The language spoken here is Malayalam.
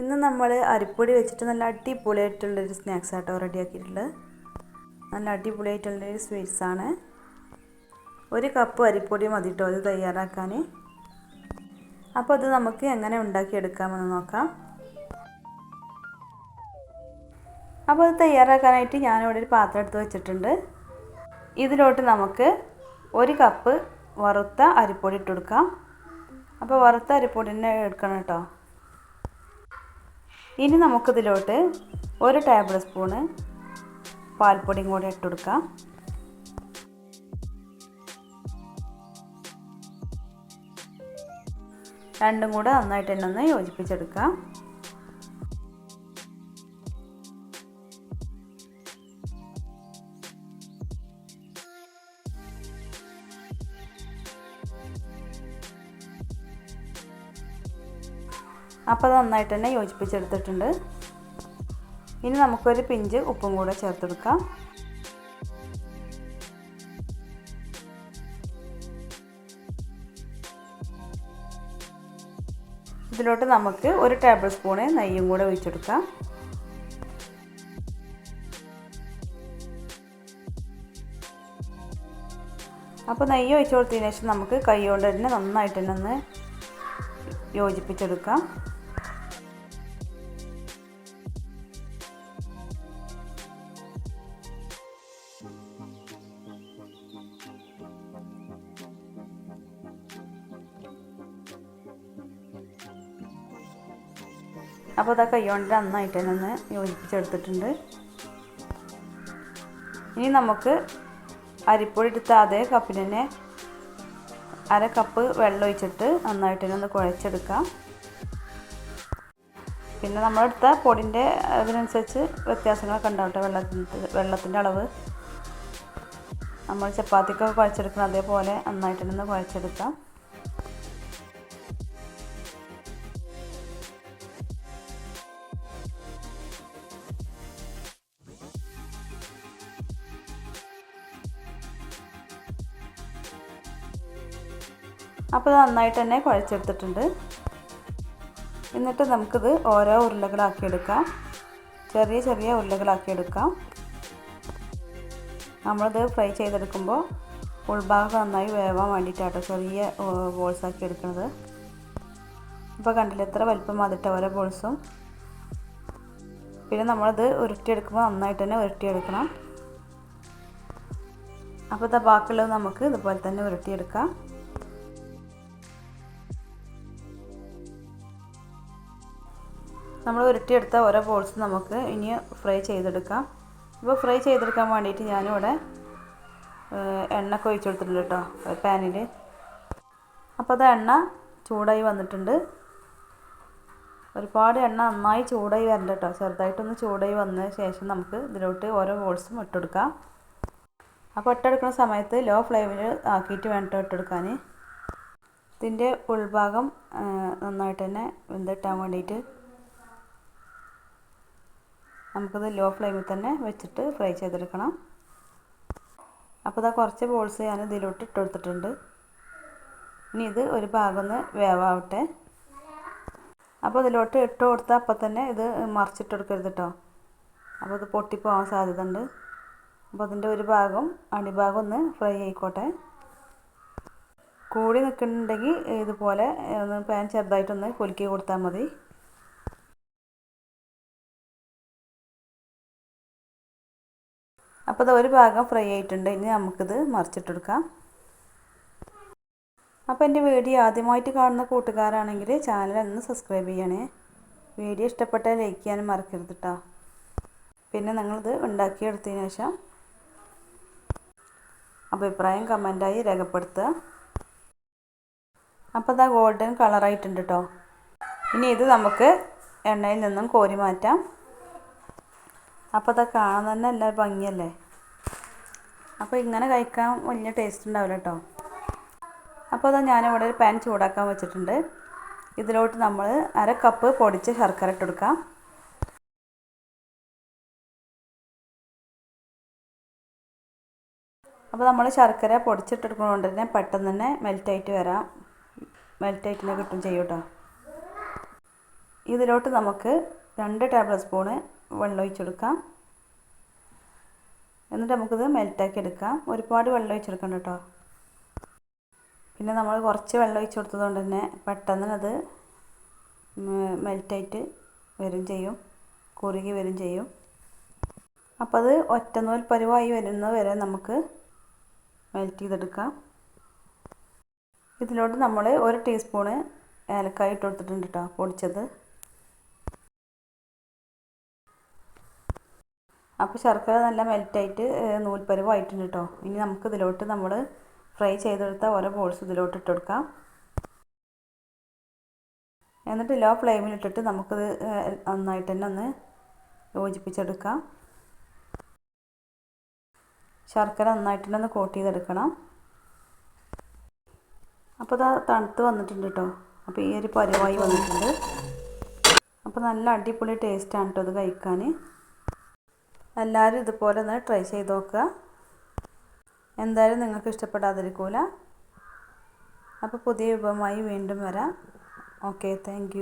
ഇന്ന് നമ്മൾ അരിപ്പൊടി വെച്ചിട്ട് നല്ല അടിപൊളിയായിട്ടുള്ളൊരു സ്നാക്സ് ആട്ടോ റെഡിയാക്കിയിട്ടുള്ളത്. നല്ല അടിപൊളിയായിട്ടുള്ളൊരു സ്വീറ്റ്സ് ആണ്. ഒരു കപ്പ് അരിപ്പൊടി മതി കേട്ടോ അത് തയ്യാറാക്കാൻ അപ്പോൾ അത് നമുക്ക് എങ്ങനെ ഉണ്ടാക്കിയെടുക്കാമെന്ന് നോക്കാം. അപ്പോൾ അത് തയ്യാറാക്കാനായിട്ട് ഞാനിവിടെ ഒരു പാത്രം എടുത്ത് വെച്ചിട്ടുണ്ട്. ഇതിലോട്ട് നമുക്ക് ഒരു കപ്പ് വറുത്ത അരിപ്പൊടി ഇട്ട് കൊടുക്കാം. അപ്പോൾ വറുത്ത അരിപ്പൊടി തന്നെ എടുക്കണം കേട്ടോ ഇനി നമുക്കിതിലോട്ട് ഒരു ടേബിൾ സ്പൂണ് പാൽപ്പൊടിയും കൂടി ഇട്ട് കൊടുക്കാം. രണ്ടും കൂടെ നന്നായിട്ട് തന്നെ ഒന്ന് യോജിപ്പിച്ചെടുക്കാം. അപ്പോൾ അത് നന്നായിട്ട് തന്നെ യോജിപ്പിച്ചെടുത്തിട്ടുണ്ട്. ഇനി നമുക്കൊരു പിഞ്ച് ഉപ്പും കൂടെ ചേർത്തെടുക്കാം. ഇതിലോട്ട് നമുക്ക് ഒരു ടേബിൾ സ്പൂണ് നെയ്യും കൂടെ ഒഴിച്ചെടുക്കാം. അപ്പോൾ നെയ്യ് ഒഴിച്ചു കൊടുത്തതിന് ശേഷം നമുക്ക് കൈ കൊണ്ട് തന്നെ നന്നായിട്ട് തന്നെ ഒന്ന് യോജിപ്പിച്ചെടുക്കാം. അപ്പോൾ അതാ കൈകൊണ്ട് നന്നായിട്ട് തന്നെ ഒന്ന് യോജിപ്പിച്ചെടുത്തിട്ടുണ്ട്. ഇനി നമുക്ക് അരിപ്പൊടി എടുത്ത അതേ കപ്പിന് തന്നെ അര കപ്പ് വെള്ളം ഒഴിച്ചിട്ട് നന്നായിട്ട് തന്നെ ഒന്ന് കുഴച്ചെടുക്കാം. പിന്നെ നമ്മളെടുത്ത പൊടിന്റെ അതിനനുസരിച്ച് വ്യത്യാസങ്ങളൊക്കെ ഉണ്ടാവട്ടെ വെള്ളത്തിന്റെ വെള്ളത്തിന്റെ അളവ്. നമ്മൾ ചപ്പാത്തിക്കൊക്കെ കുഴച്ചെടുക്കണം അതേപോലെ നന്നായിട്ട് തന്നെ കുഴച്ചെടുക്കാം. അപ്പോൾ ഇത് നന്നായിട്ട് തന്നെ കുഴച്ചെടുത്തിട്ടുണ്ട്. എന്നിട്ട് നമുക്കിത് ഓരോ ഉരുളകളാക്കി എടുക്കാം ചെറിയ ചെറിയ ഉരുളകളാക്കി എടുക്കാം നമ്മളിത് ഫ്രൈ ചെയ്തെടുക്കുമ്പോൾ ഉൾഭാഗം നന്നായി വേവാൻ വേണ്ടിയിട്ടാണ് ചെറിയ ബോൾസ് ആക്കി എടുക്കുന്നത്. ഇപ്പോൾ കണ്ടില്ല എത്ര വലിപ്പം അതിട്ട ഓരോ ബോൾസും പിന്നെ നമ്മളത് ഉരുട്ടിയെടുക്കുമ്പോൾ നന്നായിട്ട് തന്നെ ഉരുട്ടിയെടുക്കണം. അപ്പോൾ ഇതാ ബാക്കിയുള്ളത് നമുക്ക് ഇതുപോലെ തന്നെ ഉരുട്ടിയെടുക്കാം. നമ്മൾ ഉരുട്ടിയെടുത്ത ഓരോ ബോൾസ് നമുക്ക് ഇനി ഫ്രൈ ചെയ്തെടുക്കാം. ഇപ്പോൾ ഫ്രൈ ചെയ്തെടുക്കാൻ വേണ്ടിയിട്ട് ഞാനിവിടെ എണ്ണ ഒക്കെ ഒഴിച്ചു കൊടുത്തിട്ടുണ്ട് കേട്ടോ പാനിൽ അപ്പോൾ അത് എണ്ണ ചൂടായി വന്നിട്ടുണ്ട്. ഒരുപാട് എണ്ണ നന്നായി ചൂടായി വരണ്ട കേട്ടോ ചെറുതായിട്ടൊന്ന് ചൂടായി വന്ന ശേഷം നമുക്ക് ഇതിലോട്ട് ഓരോ ബോൾസും ഇട്ടെടുക്കാം. അപ്പോൾ ഇട്ടെടുക്കുന്ന സമയത്ത് ലോ ഫ്ലെയിമിൽ ആക്കിയിട്ട് വേണ്ട ഇട്ടെടുക്കാൻ ഇതിന്റെ ഉൾഭാഗം നന്നായിട്ട് തന്നെ വെന്തിട്ടാൻ വേണ്ടിയിട്ട് നമുക്കത് ലോ ഫ്ലെയിമിൽ തന്നെ വെച്ചിട്ട് ഫ്രൈ ചെയ്തെടുക്കണം. അപ്പോൾ ഇതാ കുറച്ച് ബോൾസ് ഞാൻ ഇതിലോട്ട് ഇട്ട് കൊടുത്തിട്ടുണ്ട്. ഇനി ഇത് ഒരു ഭാഗം ഒന്ന് വേവാവട്ടെ. അപ്പോൾ ഇതിലോട്ട് ഇട്ട് കൊടുത്താൽ അപ്പോൾ തന്നെ ഇത് മറിച്ചിട്ട് കൊടുക്കരുത് കേട്ടോ അപ്പോൾ ഇത് പൊട്ടിപ്പോകാൻ സാധ്യത ഉണ്ട് അപ്പോൾ അതിന്റെ ഒരു ഭാഗം അടിഭാഗം ഒന്ന് ഫ്രൈ ആയിക്കോട്ടെ. കൂടി നിൽക്കുന്നുണ്ടെങ്കിൽ ഇതുപോലെ ഒന്ന് പാൻ ചെറുതായിട്ടൊന്ന് കുലുക്കി കൊടുത്താൽ മതി. അപ്പോൾ ഒരു ഭാഗം ഫ്രൈ ആയിട്ടുണ്ട്. ഇനി നമുക്കിത് മറിച്ചിട്ടെടുക്കാം. അപ്പോൾ എന്റെ വീഡിയോ ആദ്യമായിട്ട് കാണുന്ന കൂട്ടുകാരാണെങ്കിൽ ചാനൽ ഒന്ന് സബ്സ്ക്രൈബ് ചെയ്യണേ. വീഡിയോ ഇഷ്ടപ്പെട്ട ലൈക്ക് ചെയ്യാൻ മറക്കരുത് കേട്ടോ പിന്നെ നിങ്ങളിത് ഉണ്ടാക്കിയെടുത്തതിന് ശേഷം അഭിപ്രായം കമന്റായി രേഖപ്പെടുത്തുക. അപ്പോൾ ഇതാ ഗോൾഡൻ കളറായിട്ടുണ്ട് കേട്ടോ ഇനി ഇത് നമുക്ക് എണ്ണയിൽ നിന്നും കോരി മാറ്റാം. അപ്പോൾ അതൊക്കെ കാണാൻ തന്നെ എല്ലാവരും ഭംഗിയല്ലേ? അപ്പോൾ ഇങ്ങനെ കഴിക്കാൻ വലിയ ടേസ്റ്റ് ഉണ്ടാവില്ല കേട്ടോ അപ്പോൾ അതാ ഞാനിവിടെ ഒരു പാൻ ചൂടാക്കാൻ വെച്ചിട്ടുണ്ട്. ഇതിലോട്ട് നമ്മൾ അര കപ്പ് പൊടിച്ച് ശർക്കര ഇട്ടെടുക്കാം അപ്പോൾ നമ്മൾ ശർക്കര പൊടിച്ചിട്ടെടുക്കുന്നതുകൊണ്ട് തന്നെ പെട്ടെന്ന് തന്നെ മെൽറ്റായിട്ട് വരാം. മെൽറ്റായിട്ട് തന്നെ കിട്ടും ചെയ്യും കേട്ടോ ഇതിലോട്ട് നമുക്ക് രണ്ട് ടേബിൾ സ്പൂണ് വെള്ളം ഒഴിച്ചെടുക്കാം. എന്നിട്ട് നമുക്കിത് മെൽറ്റാക്കി എടുക്കാം. ഒരുപാട് വെള്ളം ഒഴിച്ചെടുക്കണ്ട കേട്ടോ പിന്നെ നമ്മൾ കുറച്ച് വെള്ളം ഒഴിച്ച് കൊടുത്തതുകൊണ്ട് തന്നെ പെട്ടെന്ന് അത് മെൽറ്റായിട്ട് വരും ചെയ്യും. കുറുകി വരും ചെയ്യും. അപ്പോൾ അത് ഒറ്റനൂൽ പരുവായി വരുന്നത് വരെ നമുക്ക് മെൽറ്റ് ചെയ്തെടുക്കാം. ഇതിലോട്ട് നമ്മൾ ഒരു ടീസ്പൂണ് ഏലക്കായ ഇട്ട് കൊടുത്തിട്ടുണ്ട് കേട്ടോ പൊടിച്ചത്. അപ്പോൾ ശർക്കര നല്ല മെൽറ്റായിട്ട് നൂൽപ്പരുവായിട്ടുണ്ട് കേട്ടോ ഇനി നമുക്ക് ഇതിലോട്ട് നമ്മൾ ഫ്രൈ ചെയ്തെടുത്ത ഓരോ ബോൾസ് ഇതിലോട്ട് ഇട്ട് കൊടുക്കാം. എന്നിട്ട് ലോ ഫ്ലെയിമിലിട്ടിട്ട് നമുക്കിത് നന്നായിട്ട് തന്നെ ഒന്ന് യോജിപ്പിച്ചെടുക്കാം. ശർക്കര നന്നായിട്ട് തന്നെ ഒന്ന് കോട്ട് ചെയ്തെടുക്കണം. അപ്പോൾ അത് തണുത്ത് വന്നിട്ടുണ്ട് കേട്ടോ അപ്പോൾ ഈ ഒരു പരുവായി വന്നിട്ടുണ്ട്. അപ്പോൾ നല്ല അടിപൊളി ടേസ്റ്റാണ് കേട്ടോ അത് കഴിക്കാൻ എല്ലാവരും ഇതുപോലെ ഒന്ന് ട്രൈ ചെയ്ത് നോക്കുക. എന്തായാലും നിങ്ങൾക്ക് ഇഷ്ടപ്പെടാതിരിക്കൂല. അപ്പോൾ പുതിയ വിഭവമായി വീണ്ടും വരാം. Okay thank